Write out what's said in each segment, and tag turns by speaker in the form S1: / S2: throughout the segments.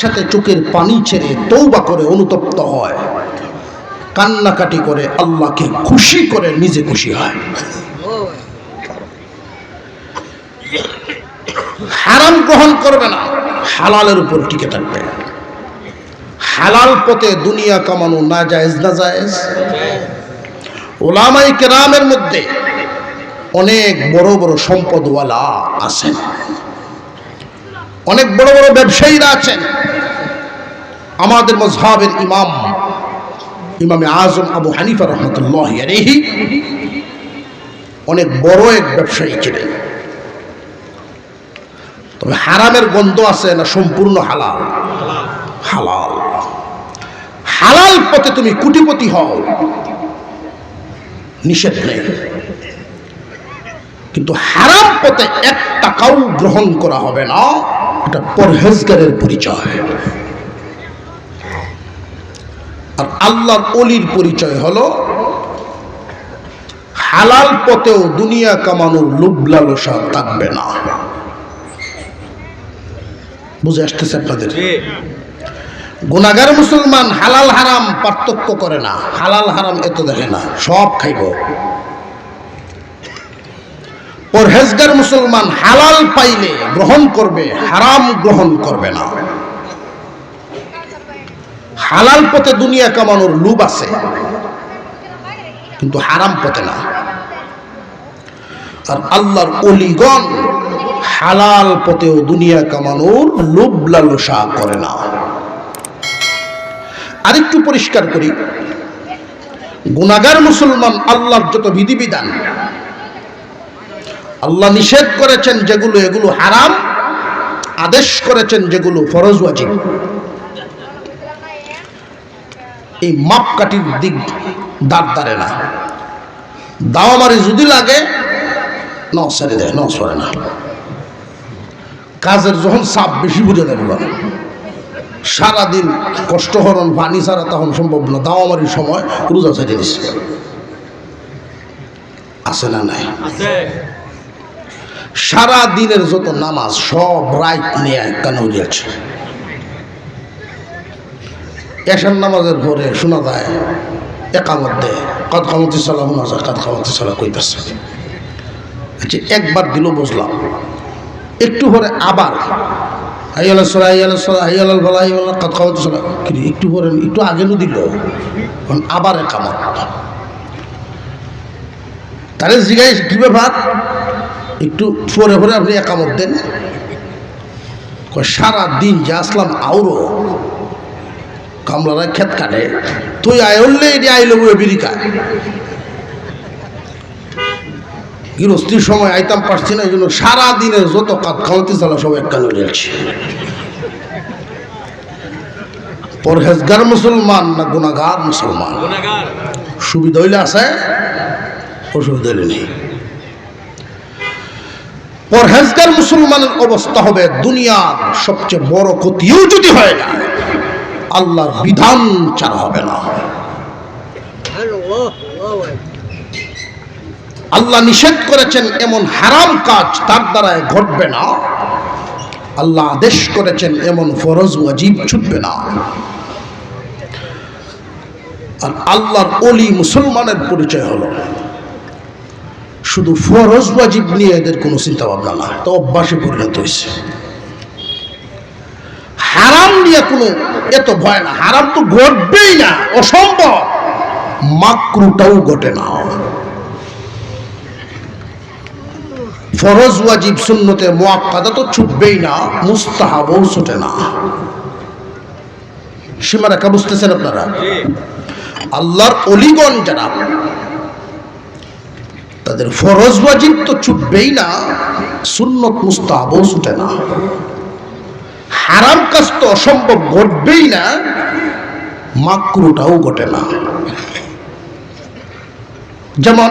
S1: সাথে চোখের পানি ছেড়ে তৌবা করে অনুতপ্ত হয়। কান্নাকাটি করে আল্লাহকে খুশি করে নিজে খুশি হয়। হারাম গ্রহণ করবে না, হালালের উপর টিকে থাকবে। হালাল পথে দুনিয়া কামানো না জায়েজ না জায়েজ ওলামাই কেরামের মধ্যে অনেক বড় বড় সম্পদওয়ালা আছেন। অনেক বড় বড় ব্যবসায়ীরা আছেন। আমাদের মজহাবের ইমাম, ইমামে আজম আবু হানিফা রহমতুল্লাহ আলাইহি, অনেক বড় এক ব্যবসায়ী ছিলেন। তবে হারামের গন্ধ আছে না সম্পূর্ণ হালাল? হালাল। হালাল পথে তুমি কুটিপতি হও। নিষেধ নেই। কিন্তু হারাম পথে এক টাকাও গ্রহণ করা হবে না, এটা পরহেজগারের পরিচয় আর আল্লাহর অলির পরিচয় হলো হালাল পথেও দুনিয়া কামানোর লোভ লালসা থাকবে না। বুঝে আসতেছে আপনাদের? গুনাগার মুসলমান হালাল হারাম পার্থক্য করে না হালাল হারাম এত দেখে না সব খাইব। পরহেজগার মুসলমান হালাল পাইলে গ্রহণ করবে হারাম গ্রহণ করবে না। হালাল পথে দুনিয়া কামানোর লুব আছে, কিন্তু হারাম পথে না। আর আল্লাহর অলিগণ হালাল পথেও দুনিয়া কামানোর লোভ লালসা করে না। আরেকটু পরিষ্কার করি গুনাগার মুসলমান আল্লাহর যত বিধিবিধান, আল্লাহ নিষেধ করেছেন যেগুলো, এগুলো হারাম, আদেশ করেছেন যেগুলো ফরজ ওয়াজিব। এই মাপকাঠির দিক দাঁড় দাঁড়ে না। দাওয়ামারি যদি লাগে ন সারি দেয় ন সরে না। কাজের যখন চাপ বেশি বুঝে দেবে সারাদিন কষ্ট হরণ পানি ছাড়া তখন সম্ভব না। দাওয়ামারির সময় রোজা ছেড়ে দিচ্ছে আছে না নাই? সারা দিনের যত নামাজ সব রাইট নিয়ে কেন উঠেছে এশার নামাজের পরে শোনা যায়, একামত দেয়। কত খামতি সালা শোনা যায় কত খামতি সালা কইতেছে। আচ্ছা একবার দিল বুঝলাম। একটু পরে আবার, হাইয়াল সলা হাইয়াল সলা হাইয়াল ভালা হাইয়াল কত খামতি সালা, কিন্তু একটু পরে, একটু আগে নো দিল আবার একামত। তাহলে জিগাই, কি ব্যাপার? একটু পরে পরে আপনি একামত দেন। সারা দিন যে আসলাম আউরো কামলারা খেত কাটে। তুই আয় উঠলে এটি আইলো বুয়ে বিরিকায় গৃহস্থির সময় আইতাম পারছি না এই জন্য সারা দিনের যত কাজ খাওয়াতে চালা সব এক কানে উঠেছে পরহেজগার মুসলমান না গুণাগার মুসলমান? সুবিধা হইলে আছে অসুবিধা হইলে নেই। পরহেজগার মুসলমানের অবস্থা হবে দুনিয়ার সবচেয়ে বড় ক্ষতিও যদি হয় না আল্লাহর বিধান ছাড়া হবে না। আল্লাহ নিষেধ করেছেন এমন হারাম কাজ তার দ্বারায় ঘটবে না। আল্লাহ আদেশ করেছেন এমন ফরজ ওয়াজিব ছুটবে না। আর আল্লাহর অলি মুসলমানের পরিচয় হলো। শুধু ফরজ ওয়াজিব নিয়ে এদের কোনো চিন্তা ভাবনা না তো অভ্যাসে পরিণত হয়েছে। হারাম নিয়ে কোনো এত ভয় না, হারাম তো ঘটবেই না, অসম্ভব। মাকরুটাও ঘটে না। ফরজ, ওয়াজিব মোয়াক্কাদা তো ছুটবেই না, মুস্তাহাবও ছুটে না। বুঝতেছেন আপনারা? আল্লাহর অলিগণ যারা, তাদের ফরজ, ওয়াজিব তো ছুটবেই না, সুন্নত, মুস্তাহাবও ছুটে না। হারাম কাজ তো অসম্ভব, ঘটবেই না। মাকরুটাও ঘটে না। যেমন,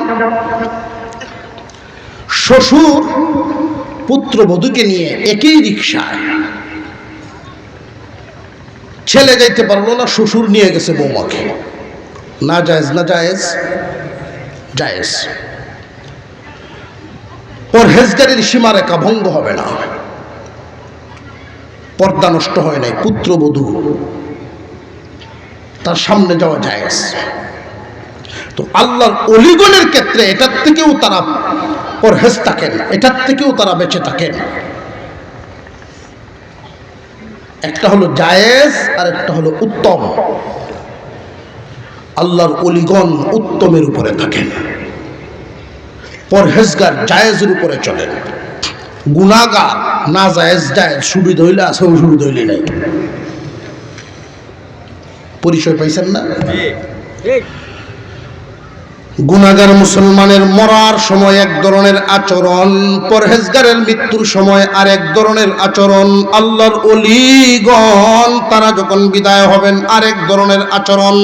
S1: শ্বশুর পুত্রবধূকে নিয়ে একই রিক্সায় ছেলে যাইতে পারল না, শ্বশুর নিয়ে গেছে বৌমাকে। না জায়েজ না জায়েজ জায়েজ। পরহেজগারির সীমারেখা ভঙ্গ হবে না। পর্দা নষ্ট হয় নাই, পুত্রবধূ। তার সামনে যাওয়া যায় তো আল্লাহর অলিগণের ক্ষেত্রে এটার থেকেও তারা পরহেজ থাকেন, এটার থেকেও তারা বেঁচে থাকেন। একটা হলো জায়েজ আর একটা হলো উত্তম। আল্লাহর অলিগণ উত্তমের উপরে থাকেন। পরহেজগার জায়েজের উপরে চলেন। গুণাগার, না জায়েজ জায়েজ, সুবিধা হইলে আছে সুবিধা হইলে নাই। পরিচয় পাইছেন না? গুণাগার মুসলমানের মরার সময় এক ধরনের আচরণ, পরহেজগারের মৃত্যুর সময় আর এক ধরনের আচরণ, আল্লাহর অলিগণ তারা যখন বিদায় হবেন, আরেক ধরনের আচরণ।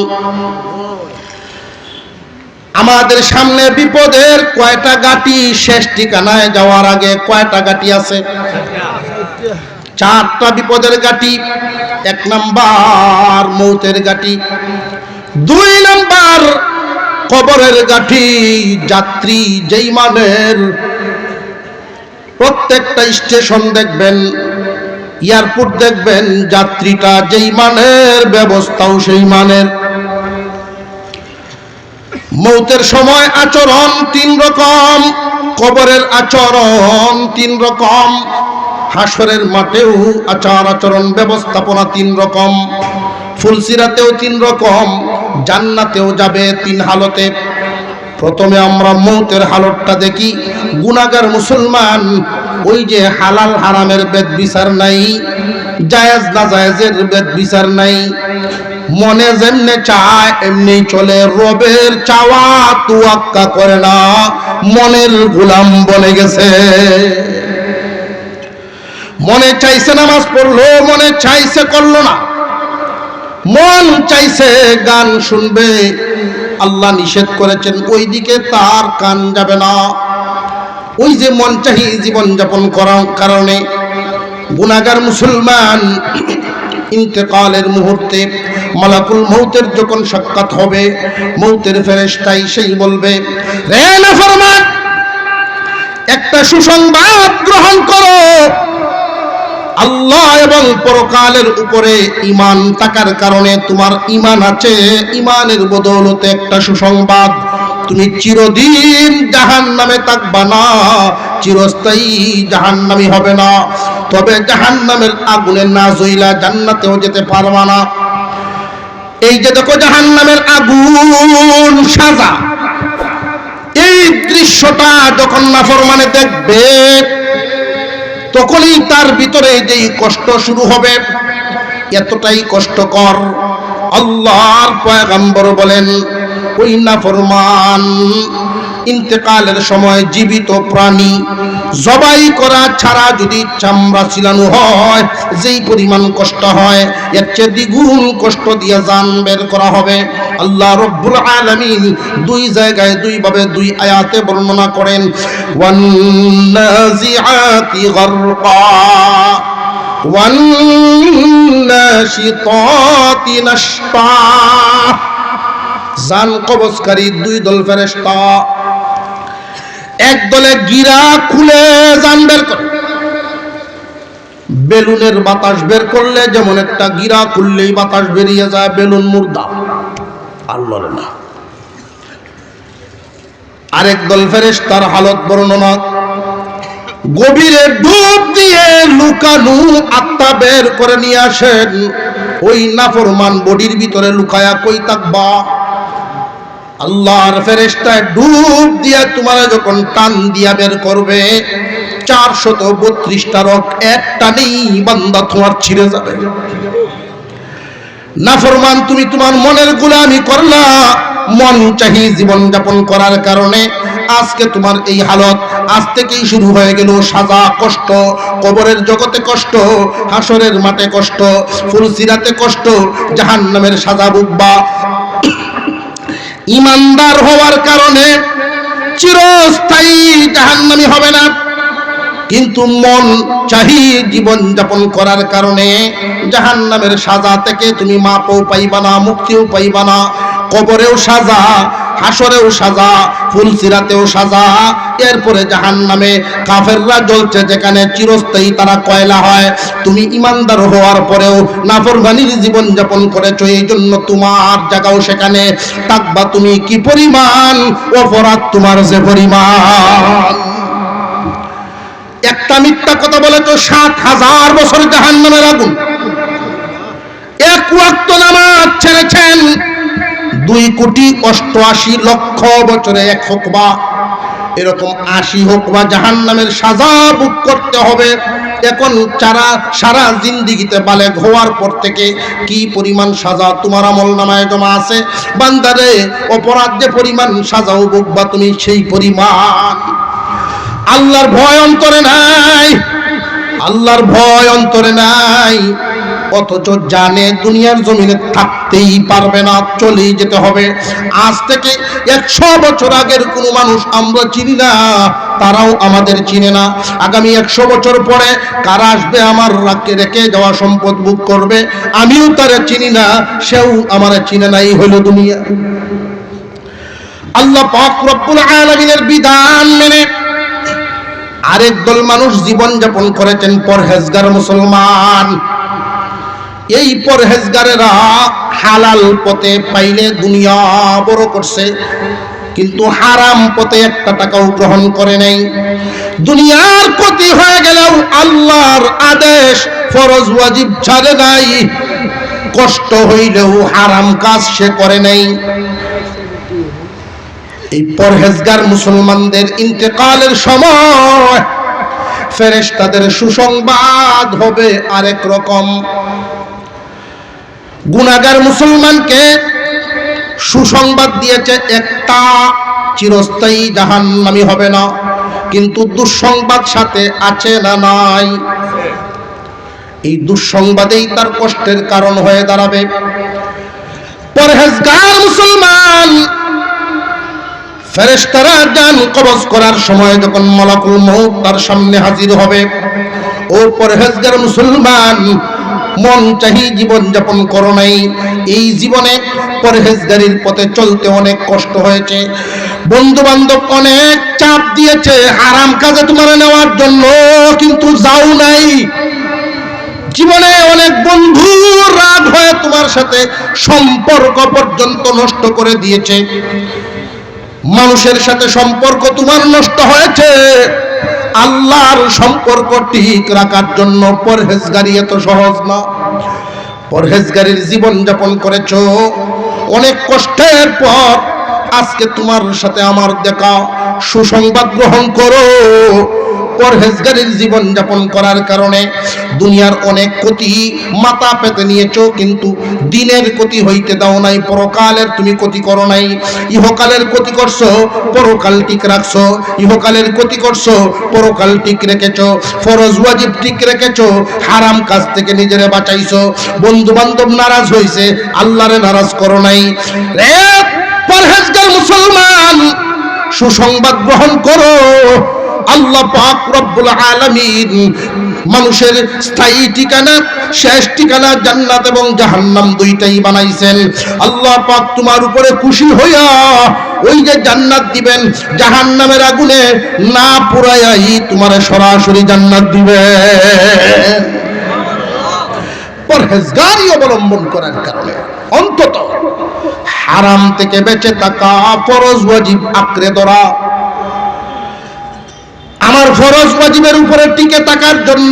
S1: আমাদের সামনে বিপদের কয়টা গাটি, শেষ ঠিকানায় যাওয়ার আগে কয়টা গাটি আছে? চারটা বিপদের গাটি, এক নাম্বার মৌতের গাটি, দুই নাম্বার কবরের গাঠি যাত্রী যেই মানের। প্রত্যেকটা স্টেশন দেখবেন, এয়ারপোর্ট দেখবেন, যাত্রীটা যেই মানের, ব্যবস্থাও সেই মানের। মৌতের সময় আচরণ তিন রকম, কবরের আচরণ তিন রকম, হাসরের মাঠেও আচার আচরণ ব্যবস্থাপনা তিন রকম, ফুলসিরাতেও তিন রকম, জান্নাতেও যাবে তিন হালতে। প্রথমে আমরা মৌতের হালতটা দেখি গুনাগার মুসলমান, ওই যে হালাল হারামের বেদ বিচার নাই, জায়েজ না জায়েজের বেদ বিচার নাই মনে যেমনে চায়, এমনি চলে রবের চাওয়া, তুয়াক্কা করে না। মনের গুলাম বনে গেছে। মনে চাইছে নামাজ পড়ল, মনে চাইছে করল না। মন চাইছে গান শুনবে। আল্লাহ নিষেধ করেছেন ওই দিকে তার কান যাবে না। ওই যে মন চাহি জীবন যাপন করার কারণে গুনাগার মুসলমান ইন্তেকালের মুহূর্তে মালাকুল মৌতের যখন সাক্ষাৎ হবে মৌতের ফেরেশতাই সেই বলবে একটা সুসংবাদ গ্রহণ করো। আল্লাহ এবং পরকালের উপরে ইমান থাকার কারণে তোমার ইমান আছে। ইমানের বদৌলতে একটা সুসংবাদ, তুমি চিরদিন জাহান নামে থাকবা না, চিরস্থায়ী জাহান নামি হবে না। তবে জাহান নামের আগুনে না জইলা জান্নাতেও যেতে পারবা না। এই যে দেখো জাহান নামের আগুন সাজা। এই দৃশ্যটা যখন নাফরমানে দেখবে, তখনই তার ভিতরে যেই কষ্ট শুরু হবে, এতটাই কষ্টকর। আল্লাহর পয়গাম্বর বলেন, ওই নাফরমান ইন্তেকালের সময় জীবিত প্রাণী জবাই করা ছাড়া যদি চামড়া ছিলানো হয়, যেই পরিমাণ কষ্ট হয়, এর চেয়ে দ্বিগুণ কষ্ট দিয়ে জান বের করা হবে। আল্লাহ রব্বুল আলামিন দুই জায়গায় দুইভাবে দুই আয়াতে বর্ণনা করেন, ওয়ান্নাজিআতি গারকা, ওয়ান্নাশিতাতি নাশতা। জান কবজকারী দুই দল ফেরেশতা এক দলে গিরা খুলে জান বের করে। বেলুনের বাতাস বের করলে যেমন একটা গিরা খুললেই বাতাস বেরিয়ে যায়, বেলুন মুর্দা। আল্লাহর না। আরেক দল ফেরেশ তার হালত বর্ণনা, গভীরে ডুব দিয়ে লুকানু আত্মা বের করে নিয়ে আসেন। ওই নাফরমান বডির ভিতরে লুকায়া কই থাকবা? আল্লাহর ফেরেস্তায় ডুব দিয়া তোমার যখন টান দিয়া বের করবে, চারশত বত্রিশটা রক একটা নেই, বান্দা তোমার ছিঁড়ে যাবে। নাফরমান তুমি তোমার মনের গুলামি করলা মন চাহি জীবন যাপন করার কারণে আজকে তোমার এই হালত আজ থেকেই শুরু হয়ে গেল। সাজা কষ্ট, কবরের জগতে কষ্ট, হাসরের মাঠে কষ্ট, ফুলসিরাতে কষ্ট, জাহান্নামের সাজা বুকবা। ইমানদার হওয়ার কারণে চিরস্থায়ী জাহান্নামি হবে না। কিন্তু মন চাহি জীবন যাপন করার কারণে জাহান্নামের সাজা থেকে তুমি মাপও পাইবা না, মুক্তিও পাইবা না। কবরেও সাজা, হাসরেও সাজা, ফুলসিরাতেও সাজা এরপরে জাহান নামে কাফেররা জ্বলছে যেখানে চিরস্থায়ী তারা কয়লা হয়। তুমি ইমানদার হওয়ার পরেও নাফরমানির জীবন যাপন করেছ, এই জন্য তোমার জায়গাও সেখানে। থাকবা তুমি কি পরিমাণ? অপরাধ তোমার যে পরিমাণ। একটা মিথ্যা কথা বলে তো সাত হাজার বছর জাহান নামের আগুন এক ওয়াক্ত নামাজ ছেড়েছেন। দুই কোটি অষ্টআশি লক্ষ বছরে এক হকবা এরকম আশি হকবা জাহান নামের সাজা বুক করতে হবে। এখন চারা সারা জিন্দিগিতে বালে হওয়ার পর থেকে কি পরিমাণ সাজা তোমার আমল নামায় জমা আছে? বান্দারে, অপরাধ যে পরিমাণ সাজাও বুক বা তুমি সেই পরিমাণ। আল্লাহর ভয় অন্তরে নাই। আল্লাহর ভয় অন্তরে নাই। অথচ জানে দুনিয়ার জমিনে থাকতেই পারবে না, চলেই যেতে হবে। আজ থেকে একশো বছর আগের কোনো মানুষ আমরা চিনি না, তারাও আমাদের চিনে না। আগামী একশো বছর পরে কারা আসবে আমার রাখকে রেখে যাওয়া সম্পদ বুক করবে? আমিও তারা চিনি না, সেও আমার চিনে নাই হইল দুনিয়া। আল্লাহ পাক রব্বুল আলামিনের বিধান মেনে আরেক দল মানুষ জীবন যাপন করেছেন পরহেজগার মুসলমান। এই পরহেজগারেরা হালাল পথে পাইলে দুনিয়া বড় করছে, কিন্তু হারাম পথে একটা টাকাও গ্রহণ করে নাই। দুনিয়ার ক্ষতি হয়ে গেলেও আল্লাহর আদেশ ফরজ ওয়াজিব ছাড়ে নাই। কষ্ট হইলেও হারাম কাজ সে করে নাই। এই পরহেজগার মুসলমানদের ইন্তেকালের সময় ফেরেশতাদের সুসংবাদ হবে আরেক রকম। গুনাগার মুসলমানকে সুসংবাদ দিয়েছে, একটা চিরস্থায়ী জাহান্নামি হবে না, কিন্তু দুঃসংবাদ সাথে আছে না নাই? এই দুঃসংবাদেই তার কষ্টের কারণ হয়ে দাঁড়াবে। পরহেজগার মুসলমান ফেরেশতারা জান কবজ করার সময় যখন মলাকুল মউত তার সামনে হাজির হবে, ও পরহেজগার মুসলমান মন চাহি জীবন যাপন করো নাই। এই জীবনে পরহেজগারির পথে চলতে অনেক কষ্ট হয়েছে। বন্ধু বান্ধব অনেক চাপ দিয়েছে আরাম কাজে তোমার নেওয়ার জন্য, কিন্তু যাও নাই। জীবনে অনেক বন্ধু রাগ হয়ে তোমার সাথে সম্পর্ক পর্যন্ত নষ্ট করে দিয়েছে। মানুষের সাথে সম্পর্ক তোমার নষ্ট হয়েছে। আল্লাহর সম্পর্ক ঠিক রাখার জন্য পরহেজগারি এত সহজ না। পরহেজগারির জীবন যাপন করেছ। অনেক কষ্টের পর আজকে তোমার সাথে আমার দেখা, সুসংবাদ গ্রহণ করো। পরহেজগারির জীবন যাপন করার কারণে দুনিয়ার অনেক ক্ষতি মাথা পেতে নিয়েছো, কিন্তু দিনের ক্ষতি হইতে দাও নাই, পরকালের তুমি ক্ষতি করো নাই। ইহকালের ক্ষতি করছ, পরকাল ঠিক রাখছো। ইহকালের ক্ষতি করছ, পরকাল ঠিক রেখেছো। ফরজ ওয়াজিব ঠিক রেখেছো, হারাম কাজ থেকে নিজেরে বাঁচাইছো। বন্ধু বান্ধব নারাজ হইছে, আল্লাহরে নারাজ করো নাই। পরহেজগার মুসলমান, সুসংবাদ গ্রহণ করো। আল্লাহ পাক রব্বুল আলামিন মানুষের স্থায়ী ঠিকানা, শেষ ঠিকানা জান্নাত এবং জাহান্নাম দুইটাই বানাইছেন। আল্লাহ পাক তোমার উপরে খুশি হইয়া ওই যে জান্নাত দিবেন, জাহান্নামের আগুনে না পুরাইয়াই তোমার সরাসরি জান্নাত দিবে। পরহেজগারি অবলম্বন করার কারণে অন্তত হারাম থেকে বেঁচে থাকা ফরজ ওয়াজিব আঁকড়ে ধরা আমার ফরজ ওয়াজিবের উপরে টিকে থাকার জন্য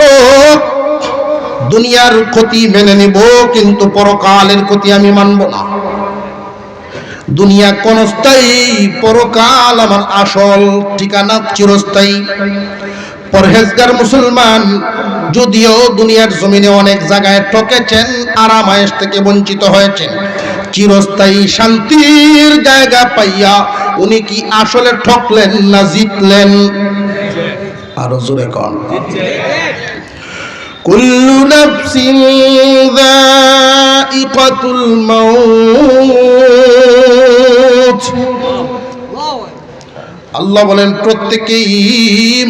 S1: দুনিয়ার ক্ষতি মেনে নিব, কিন্তু পরকালের ক্ষতি আমি মানব না। দুনিয়া ক্ষণস্থায়ী পরকাল আমার আসল ঠিকানা চিরস্থায়ী। পরহেজগার মুসলমান, যদিও দুনিয়ার জমিনে অনেক জায়গায় ঠকেছেন আরামায়েশ থেকে বঞ্চিত হয়েছেন। চিরস্থায়ী শান্তির জায়গা পাইয়া উনি কি আসলে ঠকলেন না জিতলেন? আরো জোরে কন কুল্লু নাফসিন যায়িকাতুল মাউত আল্লাহ বলেন প্রত্যেকেই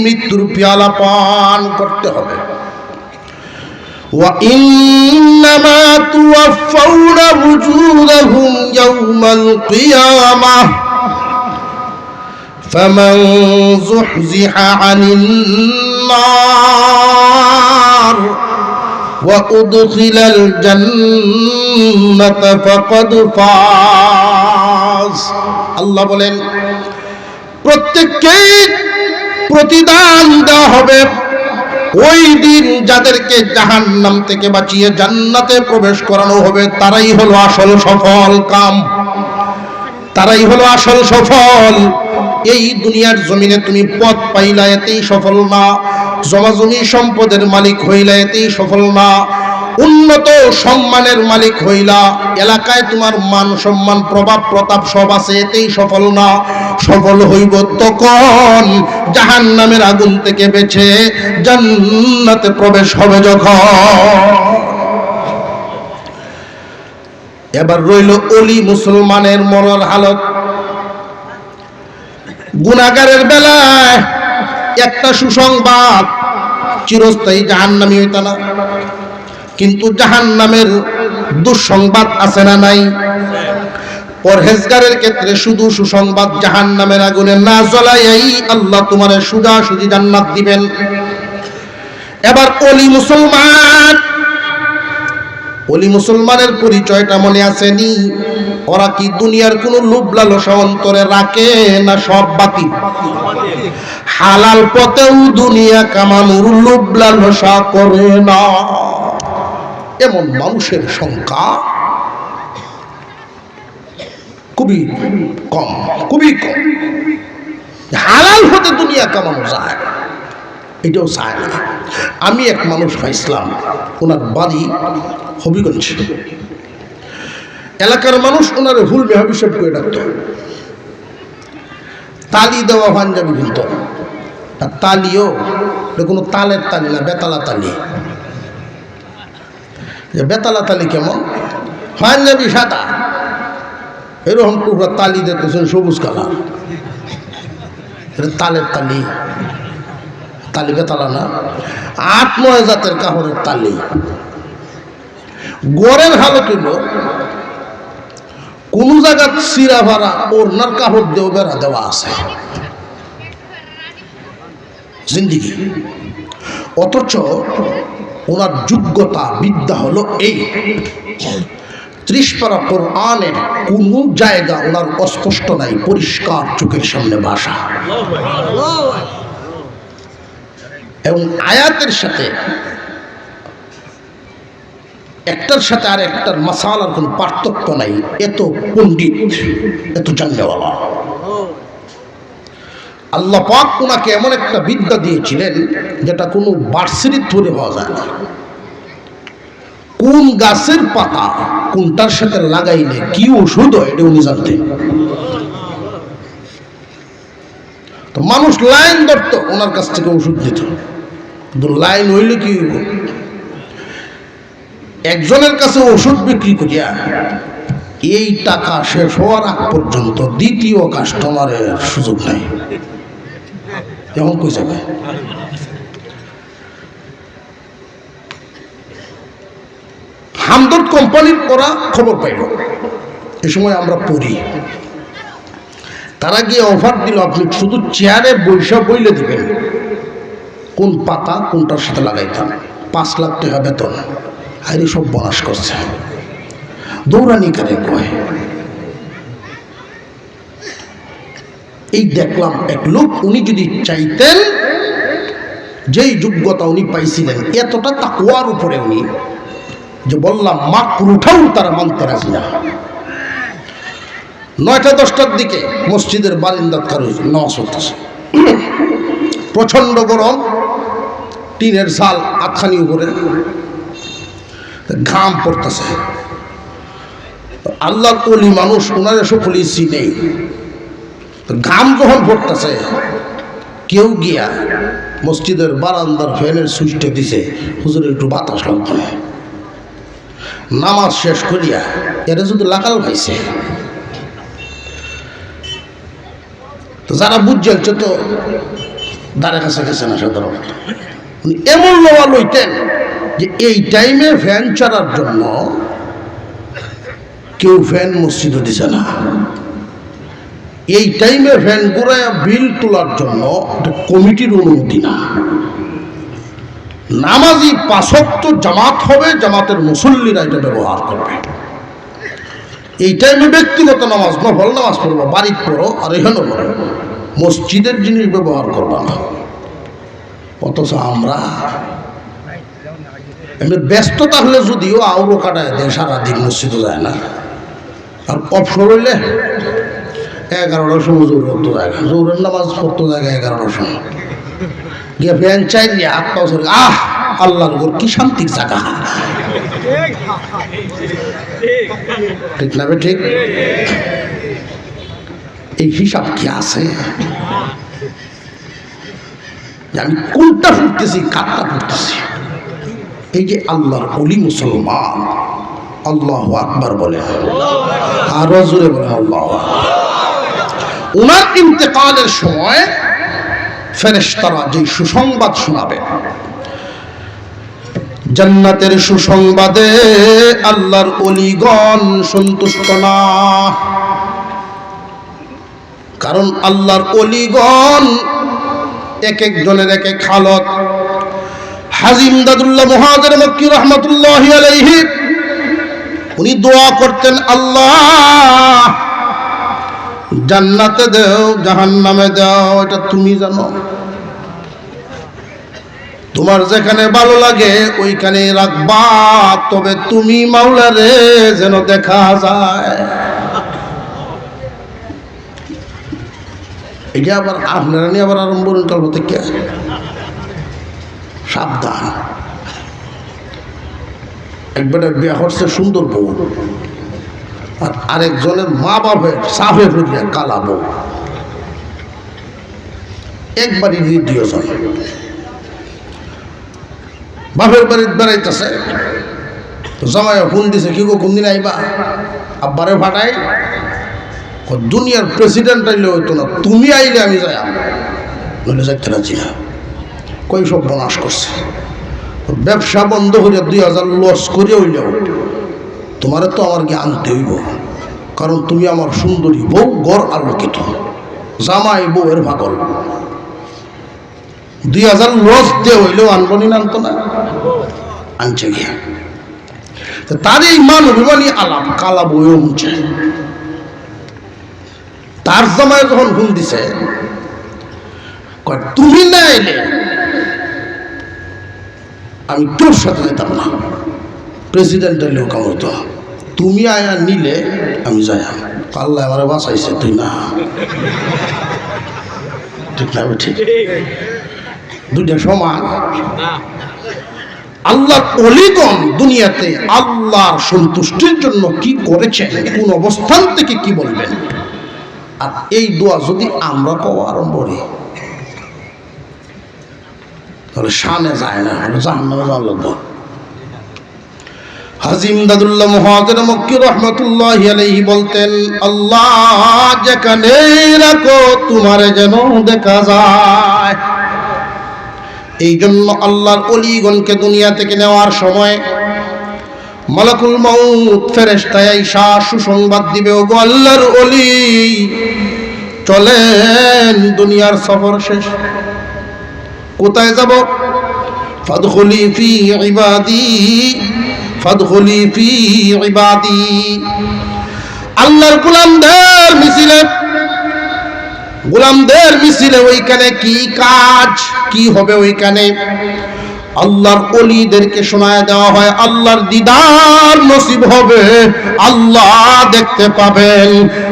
S1: মৃত্যুর পেয়ালা পান করতে হবে وإنما توفون أجورهم يوم القيامة فمن زحزح عن النار وأدخل الجنة فقد فاز আল্লাহ বলেন প্রত্যেককেই প্রতিদান দেওয়া হবে ওই দিন যাদেরকে জাহান্নাম থেকে বাঁচিয়ে জান্নাতে প্রবেশ করানো হবে তারাই হলো আসল সফল কাম তারাই হলো আসল সফল এই দুনিয়ার জমিনে তুমি পথ পাইলা, এতেই সফল না জমাজমি সম্পদের মালিক হইলা, এতেই সফল না উন্নত সম্মানের মালিক হইলা, এলাকায় তোমার মান সম্মান, প্রভাব, প্রতাপ সব আছে, এতেই সফল না সফল হইব তখন জাহান নামের আগুন থেকে বেছে জান্নাতে প্রবেশ হবে যখন। এবার রইল অলি মুসলমানের মরার হালত। গুণাগারের বেলায় একটা সুসংবাদ, চিরস্থায়ী জাহান্নামি হইত না। কিন্তু জাহান্নামের দুঃসংবাদ আছে না নাই? পরহেজগারের ক্ষেত্রে শুধু সুসংবাদ জাহান্নামের আগুনে না জ্বলাইয়াই আল্লাহ তোমার সুজা সুজি জান্নাত দিবেন। এবার অলি মুসলমান অলি মুসলমানের পরিচয়টা মনে আসেনি। ওরা কি দুনিয়ার কোনো লোভ লালসা অন্তরে রাখে না সব বাকি হালাল পথেও দুনিয়া কামানোর লোভ লালসা করে না। এমন মানুষের সংখ্যা খুবই কম খুবই কম। হালাল হতে দুনিয়া কামানো যায়, এটাও চায় না। আমি এক মানুষ পাইছিলাম ওনার বাড়ি হবিগঞ্জ এলাকার মানুষ ওনার ভুল মেহাবিষেপ করে ডাকত। তালি দেওয়া পাঞ্জাবি কিন্তু। আর তালিও কোনো তালের তালি না, বেতালা তালি। যে বেতালা তালি কেমন? পাঞ্জাবি সাদা। এরকম টুকরা তালি দেখতেছেন সবুজ কালার। তালের তালি। তালি বেতালা না। আট নয় জাতের কাপড়ের তালি। গড়ের হালত হইল কোন জায়গার সিরা ভাড়া ওনার কাপড় দেও বেড়া দেওয়া আছে। জিন্দিগি। অথচ ওনার যোগ্যতা, বিদ্যা হলো এই। ত্রিশ পারা কোরআনের কোন জায়গা ওনার অস্পষ্ট নাই, পরিষ্কার চোখের সামনে ভাষা এবং আয়াতের সাথে একটার সাথে আর একটার মাসালার কোনো পার্থক্য নাই। এত পণ্ডিত, এত জানলেওয়ালা আল্লাহ পাক ওনাকে এমন একটা বিদ্যা দিয়েছিলেন যেটা কোনো বার্ষিক ধরে পাওয়া যায় না। কোন গাছের পাতা কোনটার সাথে লাগাইলে কি ওষুধ হয় এটা উনি জানতেন। তো মানুষ লাইন ধরতো, ওনার কাছ থেকে ওষুধ দিত কিন্তু লাইন হইলে কি হইব? একজনের কাছে ওষুধ বিক্রি করিয়া এই টাকা শেষ হওয়ার আগ পর্যন্ত দ্বিতীয় কাস্টমারের সুযোগ নাই। এমন কই যাবে হামদর্দ কোম্পানির করা খবর পাইল। এ সময় আমরা পড়ি। তারা গিয়ে অফার দিল, আপনি শুধু চেয়ারে বৈশা বইলে দিবেন। কোন পাতা কোনটার সাথে লাগাইতাম? পাঁচ লাখ টাকা বেতন। আরে সব বলাস করছে। দৌড়ানি কারে কয়? এই দেখলাম এক লোক, উনি যদি চাইতেন, যেই যোগ্যতা উনি পাইছিলেন, এতটা তাকুয়ার উপরে উনি, যে বললাম মা উঠাও, তারা মানতে রাজি না। নয়টা, দশটার দিকে মসজিদের বারিন্দার কারও নামাজ হতেছে। প্রচণ্ড গরম, টিনের সাল আটখানি উপরে। ঘাম পড়তেছে। আল্লাহ কলি মানুষ, ওনার সকলি নেই। ঘাম যখন পড়তেছে, কেউ গিয়া মসজিদের বারান্দার ফ্যানের সুইচটা দিছে হুজুর একটু বাতাস লাগবে নামাজ শেষ করিয়া এরা শুধু লাকাল ভাইছে তো যারা বুঝছে তো দাঁড়ে কাছে গেছে না সাধারণত। এমন লোয়া লইতেন যে এই টাইমে ফ্যান চালার জন্য কেউ ফ্যান মসজিদে দিছে না। এই টাইমে ভ্যান ঘুরায় বিল তোলার জন্য কমিটির অনুমতি না। নামাজি পাশক্ত জামাত হবে, জামাতের মুসল্লিরা এটা ব্যবহার করবে। এই টাইমে ব্যক্তিগত নামাজ, নফল নামাজ পড়ব বাড়ির পড়ো, আর এখানে পড়ো। মসজিদের জিনিস ব্যবহার করবা না। অথচ আমরা ব্যস্ততা হলে যদিও আউরো কাটায় দেয় সারাদিন মসজিদও যায় না। আর অবসর হইলে এগারোটার সময় জোর করতে জায়গা জোরের নামাজ পড়তে জায়গা এগারোটার সময়। গিয়ে ফ্যান চাই দিয়ে হাত পাও আহ, আল্লাহর কি শান্তির জায়গা? ঠিক না ঠিক? এই হিসাব কি আছে? আমি কোনটা ফুটতেছি কারটা ফুটতেছি এই যে আল্লাহর অলি মুসলমান, আল্লাহ আকবার বলে। আরও জোরে বলে আল্লাহ ওনার ইন্তেকালের সময় ফেরেশতারা যে সুসংবাদ শোনাবে, জান্নাতের সুসংবাদে আল্লাহর অলিগণ সন্তুষ্ট না। কারণ আল্লাহর অলিগণ এক একজনের এক এক হালত হাজিম দাদুল্লাহ মহাদের মক্কি রহমতুল্লাহ আলাইহি, উনি দোয়া করতেন, আল্লাহ, জান্নাতে দেও, জাহান্নামে দাও, এটা তুমি জানো। তোমার যেখানে ভালো লাগে ওইখানে রাখবা, তবে তুমি মাওলারে যেন দেখা যায়। এটা আবার আপনারা নিয়ে আবার আরম্ভ করেন কাল থেকে। সাবধান। একবারে বিয়া করছে সুন্দর বউ। আর আরেকজনের মা বাপের সাফে ফুরিয়া কালা বউ। একবারই দ্বিতীয় জন বাপের বাড়ির বেড়াইতেছে। তো জামাই ফোন দিছে, কি গো কোন দিন আইবা? আব্বারে ফাটাই দুনিয়ার প্রেসিডেন্ট আইলে হইতো না, তুমি আইলে আমি যাই নইলে যাইতে রাজি না কই সব বনাশ করছে। ব্যবসা বন্ধ করিয়া দুই হাজার লস করিয়া হইলেও তোমারে তো আমার কি আনতে হইব কারণ তুমি আমার সুন্দরী বউ, গড় আলোকিত জামাই বউয়ের ভাগল। দুই হাজার লস দিয়ে হইলেও আনবনি না আনতো না? আনছে গিয়া তার এই মান অভিমানী আলাপ, কালা বইও উঠছে তার জামায় যখন ফোন দিছে তুমি না এলে আমি তোর সাথে যেতাম না। প্রেসিডেন্ট এলেও কামড়তো তুমি আয়া নিলে, আমি যাই আল্লাহ আমার বাঁচাইছে, তুই না। ঠিক না ঠিক। দুইটা সমান। আল্লাহর অলিগণ দুনিয়াতে আল্লাহর সন্তুষ্টির জন্য কি করেছেন, কোন অবস্থান থেকে কি বলবেন? আর এই দোয়া যদি আমরা পাওয়া আরম্ভ করি। তাহলে শানে যায় না জাহান্নামে যাওয়া লাগবে হাজিম দাদুল্লাহ মহাজের মক্কি রহমতুল্লাহ আলাইহি বলতেন, আল্লাহ যেখানে রাখো, তোমারে যেন দেখা যায়। এই জন্য আল্লাহর অলিগণকে দুনিয়া থেকে নেওয়ার সময় মালাকুল মৌত ফেরেস্তায় আইসা সুসংবাদ দিবে, ওগো আল্লাহর অলি, চলেন দুনিয়ার সফর শেষ। কোথায় যাব? ফাদখুলি ফি ইবাদি, ফাদখুলি ফি ইবাদি। আল্লাহর গোলামদের মিছিলে গোলামদের মিছিলে ওইখানে কি কাজ, কি হবে ওইখানে? আল্লাহর অলিদেরকে শোনায় দেওয়া হয়, আল্লাহর দিদার নসিব হবে, আল্লাহ দেখতে পাবেন।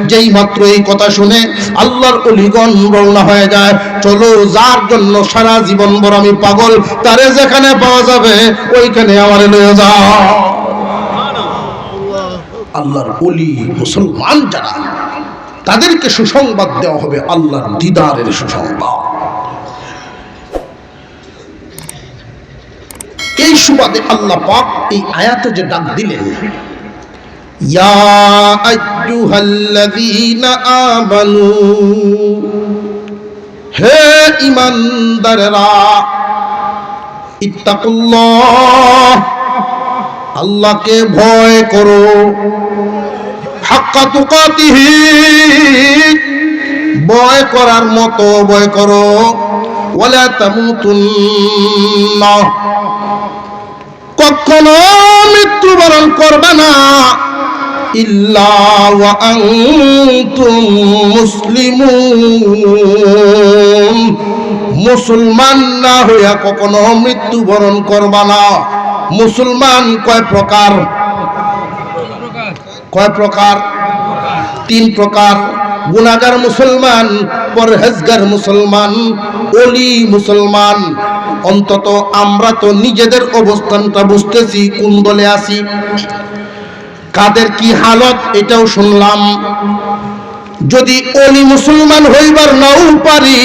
S1: যেই মাত্র এই কথা শুনে আল্লাহর অলিগণ রওনা হয়ে যায়, চলো যার জন্য সারা জীবন ভর আমি পাগল, তারে যেখানে পাওয়া যাবে, ওইখানে আমার লয়ে যাও। আল্লাহর অলি মুসলমান যারা, তাদেরকে সুসংবাদ দেওয়া হবে আল্লাহর দিদারের সুসংবাদ এই সুবাদে আল্লাহ পাক এই আয়াতে যে ডাক দিলেন। হে ঈমানদাররা, ইত্তাকুল্লাহ, আল্লাহকে ভয় করো। হাক্কা তুকাতিহি, ভয় করার মতো ভয় করো। ওয়ালা তামুতুন্না। কখনো মৃত্যুবরণ করবে না। মুসলিমুন। না হইয়া কখনো মৃত্যুবরণ করবা না। মুসলমান কয় প্রকার? কয় প্রকার? তিন প্রকার। গুনাগার মুসলমান, পরহেজগার মুসলমান অলি মুসলমান অন্তত আমরা তো নিজেদের অবস্থানটা বুঝতেছি, কোন দলে আছি। কাদের কি হালত, এটাও শুনলাম। যদি অলি মুসলমান হইবার নাও পারি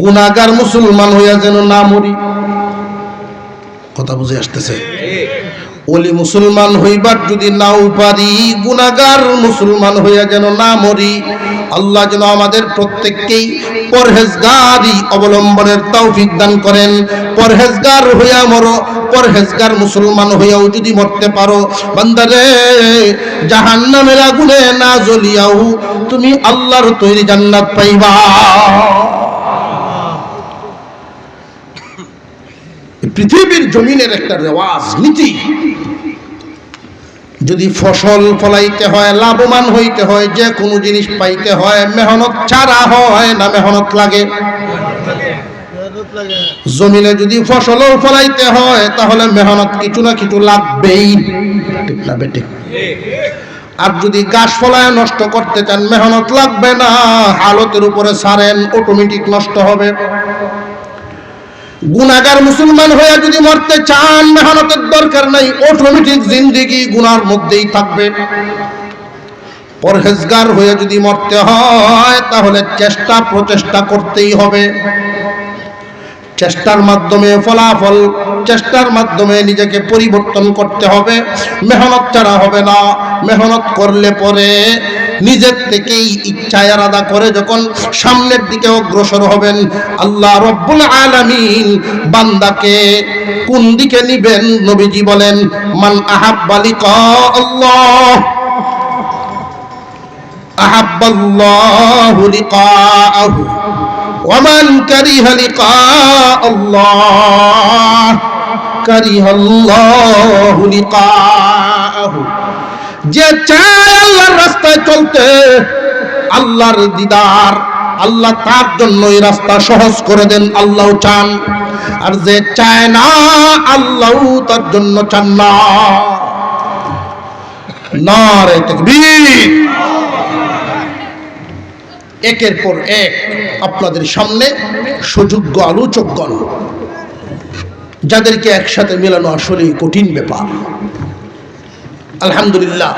S1: গুণাগার মুসলমান হইয়া যেন না মরি। কথা বুঝে আসতেছে। ওলি মুসলমান হইবার যদি নাও পারি, গুনাগার মুসলমান হইয়া যেন না মরি, আল্লাহ যেন আমাদের প্রত্যেককেই পরহেজগারি অবলম্বনের তৌফিক দান করেন। পরহেজগার হইয়া মরো, পরহেজগার মুসলমান হইয়াও যদি মরতে পারো, বান্দারে, জাহান্নামের আগুনে না জ্বলিয়াও তুমি আল্লাহর তৈরি জান্নাত পাইবা। পৃথিবীর জমিনের একটা রেওয়াজ, নীতি যদি ফসল ফলাইতে হয়, লাভবান হইতে হয়, যে কোনো জিনিস পাইতে হয়, মেহনত ছাড়া হয় না মেহনত লাগে। জমিনে যদি ফসলও ফলাইতে হয়, তাহলে মেহনত কিছু না কিছু লাগবেই। ঠিক না বেঠিক? আর যদি গাছ ফলায় নষ্ট করতে চান, মেহনত লাগবে না, হালতের উপরে সারেন অটোমেটিক নষ্ট হবে। গুনাগার মুসলমান হয়ে যদি মরতে চান, মেহনতের দরকার নাই অটোমেটিক জিন্দিগি গুনার মধ্যেই থাকবে। পরহেজগার হয়ে যদি মরতে হয়, তাহলে চেষ্টা, প্রচেষ্টা করতেই হবে। চেষ্টার মাধ্যমে ফলাফল, চেষ্টার মাধ্যমে নিজেকে পরিবর্তন করতে হবে। মেহনত ছাড়া হবে না। মেহনত করলে পরে নিজের থেকেই ইচ্ছা আলাদা করে যখন সামনের দিকে অগ্রসর হবেন আল্লাহ রব্বুল আলামিন বান্দাকে কোন দিকে নিবেন নবীজি বলেন মান আহাব্বা লিকা আল্লাহ আহাব্বাল্লাহু লিকাআহু ومن كره لقاء الله كره الله لقاءه যে চায় আল্লাহর রাস্তায় চলতে, আল্লাহর দিদার, আল্লাহ তার জন্য এই রাস্তা সহজ করে দেন আল্লাহ চান। আর যে চায় না আল্লাহ তার জন্য চান না। একের পর এক আপনাদের সামনে সুযোগ্য আলোচকগণ, যাদেরকে একসাথে মেলানো আসলে কঠিন ব্যাপার। আলহামদুলিল্লাহ